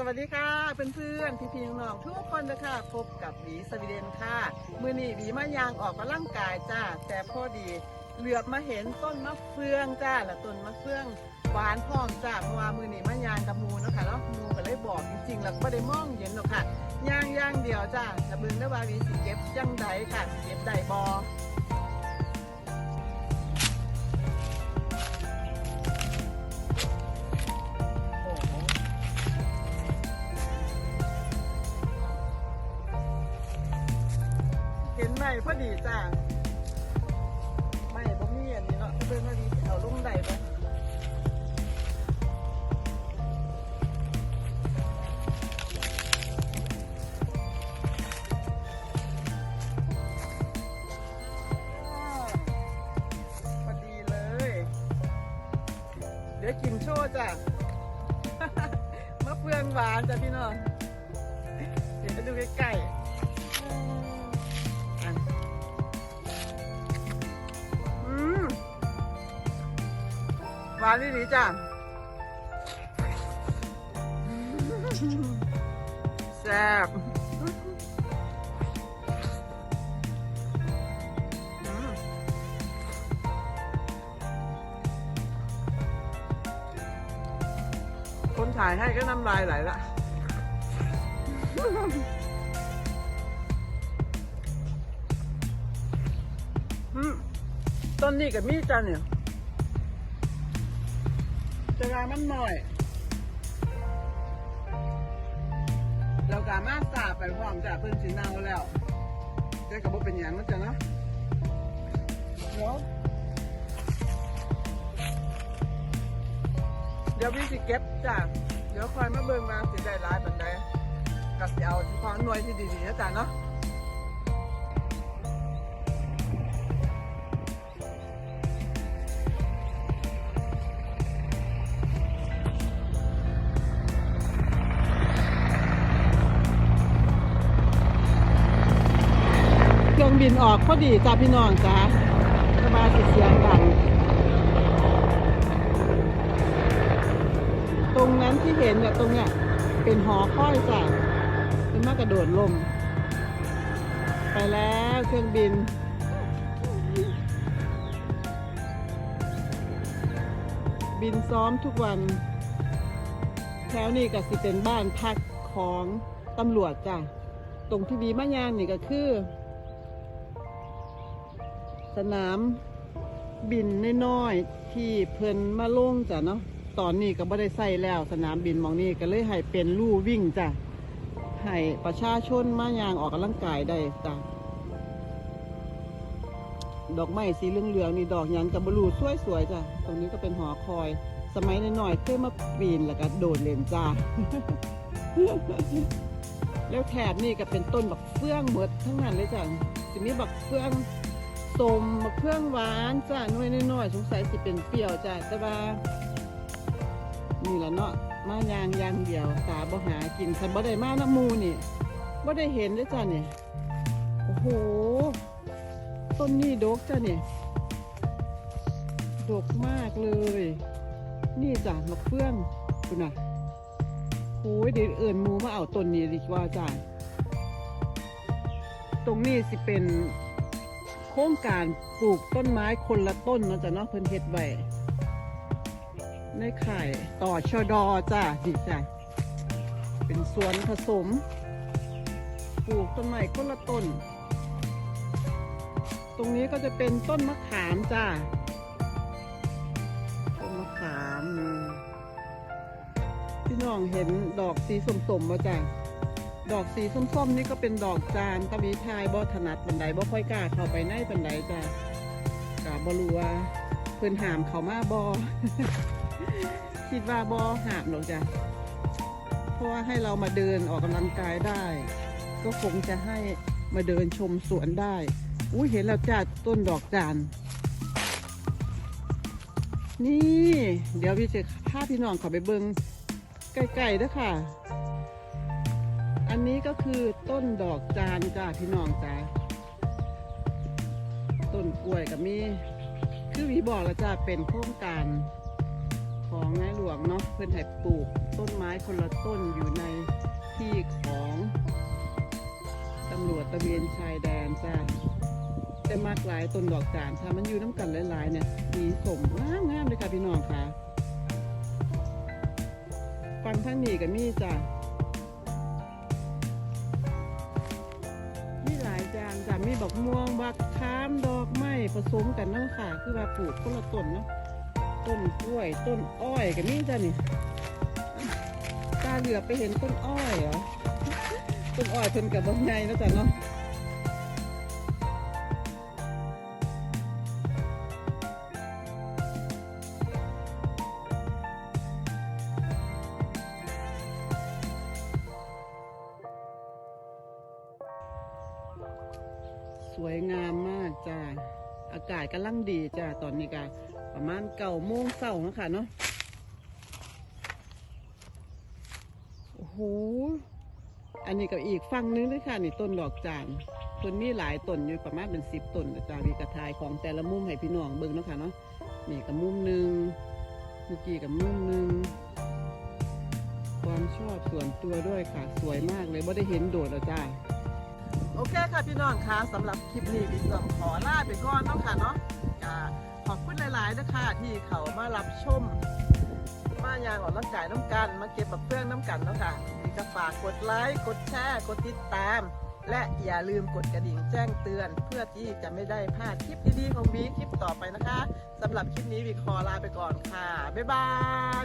สวัสดีค่ะเพื่อนๆพี่ๆน้องๆทุกคนนะคะพบกับหวีสวีเดนค่ะมือนี้หวีมายางออกกำลังกายจ้าแต่พอดีเหลือบมาเห็นต้นมะเฟืองจ้าและต้นมะเฟืองหวานพร้อมจ้าเพราะว่ามือนี้มายางกับมูนะคะแล้วมูก็เลยบอกจริงๆแล้วก็ไม่ได้มองเห็นหรอกค่ะย่างย่างเดียวจ้าจะเบึงได้ว่าหวีสิเก็บยังไดค่ะเก็บได้บอ อดีจ้าไม่บ่มีอันนี้เนาะเบิ่งพอดีเอาลงได้ไหมอ้าวพอดีเลยเดี๋ยวกินโชว์จ้ะมะเฟืองหวานจ้ะพี่น้อง เดี๋ยวไปดูใกล้ๆ หวานดีๆจ้ะแซ่บคนถ่ายให้ก็น้ำลายไหลละต้นนี้กับมีดจันเนี่ย จะรามันหน่อย เรากามาสาบไปพร้อมจากพิ่นสีเนาแล้วเจ๊กับว่าเป็นอย่างนั้นจ้ะเนาะเดี๋ยวเดี๋ยวพี่สิเก็บจ้ะเดี๋ยวคอยมาเบิ่งมาสิได้ร้ายปันใดก็สิเอาเฉพาะหน่วยที่ดีๆนะจ๊ะเนาะ บินออกพอดีจ้าพี่น้องจ้าสบายสิเสียงดังตรงนั้นที่เห็นเนี่ยตรงเนี้ยเป็นหอค่อยจ้ะเป็นมากระโดดลม ไปแล้วเครื่องบิน บินซ้อมทุกวัน แถวนี้ก็สิเป็นบ้านพักของตำรวจจ้ะตรงที่วีมะยางนี่ก็คือ สนามบินน้อยๆที่เพิ่นมาลงจ้ะเนาะตอนนี้ก็บ่ได้ใส่แล้ว สนามบินมองนี้ก็เลยให้เป็นลู่วิ่งจ้ะให้ประชาชนมายางออกกำลังกายได้จ้ะดอกไม้สีเหลืองๆนี่ดอกยังกับบลูสวยๆจ้ะตรงนี้ก็เป็นหอคอย สมัยน้อยๆเคยมาปีนแล้วก็โดดเล่นจ้าแล้วแถบนี่ก็เป็นต้นบักเฟื่องหมดทั้งนั้นเลยจ้ะสิมีบักเฟื่อง สมบักเฟื่องหวานจ้ะหน้อยน้อยๆสงสัยสิเป็นเปรี้ยวจ้ะแต่ว่านี่แหละเนาะมายางยางเดียวตาบ่หากินคันบ่ได้มาน้ำมูนี่บ่ได้เห็นเลยจ้ะเนี่ยโอ้โหต้นนี้ดกจ้ะเนี่ยดกมากเลย นี่จ้ะมะเฟื่องคุณน่ะโอ้ยเดี๋ยวเอื่นมูมาเอาต้นนี้ดีกว่าจ้ะตรงนี้สิเป็น ครงการปลูกต้นไม้คนละต้นเนาะจ้ะเนาะเพิ่นเฮ็ดไว้ในไข่ต่อชอดอจ้าสิจ้ะเป็นสวนผสม ปลูกต้นไม้คนละต้น ตรงนี้ก็จะเป็นต้นมะขามจ้าต้นมะขามพี่น้องเห็นดอกสีส้มๆมาจ้ะ ดอกสีส้มๆนี่ก็เป็นดอกจานตะวีทายบ่ถนัดบันไดบ่ค่อยกล้าเข้าไปในบันไดจ้ะกาบ่รู้ว่าเพิ่นหามเขามาบ่คิดว่าบอหามหรอกจ้ะเพราะว่าให้เรามาเดินออกกำลังกายได้ ก็คงจะให้มาเดินชมสวนได้อุ้ยเห็นแล้วจ้าต้นดอกจานนี่ เดี๋ยวพี่จะพาพี่น้องเขอไปเบิงใกล้ๆด้อค่ะ อันนี้ก็คือต้นดอกจานจ้าพี่น้องจ้าต้นกล้วยกับมี คือวีบอกแล้วจ้าเป็นโครงการของนายหลวงเนาะเพื่อนให้ปลูกต้นไม้คนละต้นอยู่ในที่ของตำรวจตะเวนชายแดนจ้าแต่มากหลายต้นดอกจานค่ะมันอยู่น้ำกันหลายๆเนี่ยสีสมงามงามๆเลยค่ะพี่น้องค่ะฟังทั้งนี้กับมีจ้า บักม่วงบักค้ามดอกไม้ผสมกันเนาะค่ะ คือว่าปลูกคนละต้นเนาะต้นกล้วยต้นอ้อยกันนี่จ้ะนี่ตาเหลือไปเห็นต้นอ้อยเหรอต้นอ้อยเพิ่นกับบางไงนะจ๊ะเนาะ สวยงามมากจ้าอากาศกำลังดีจ้าตอนนี้กาประมาณเก้าโมงเช้าแล้วค่ะเนาะโอ้โหอันนี้ก็อีกฝั่งนึงเลยค่ะนี่ต้นดอกจานต้นนี้หลายต้นอยู่ประมาณเป็นสิบต้นจ้ามีกระทายของแต่ละมุมให้พี่น้องเบิ่งเนาะค่ะเนาะนี่กับมุมหนึ่งเมื่อกี้กับมุมหนึ่งความชอบส่วนตัวด้วยค่ะ สวยมากเลยบ่ได้เห็นโดดแล้วจ้า โอเคค่ะพี่น้องคะสำหรับคลิปนี้พี่ต้องขอลาไปก่อนเนาะค่ะเนาะอ่าขอบคุณหลายๆนะคะที่เขามารับชม มายางออกร่างกายน้ำกัน มาเก็บแบบเพื่อนน้ำกันเนาะค่ะนี่ก็ฝากกดไลค์กดแชร์กดติดตาม และอย่าลืมกดกระดิ่งแจ้งเตือน เพื่อที่จะไม่ได้พลาดคลิปดีๆของบีคลิปต่อไปนะคะสำหรับคลิปนี้บีขอลาไปก่อนค่ะบ๊ายบาย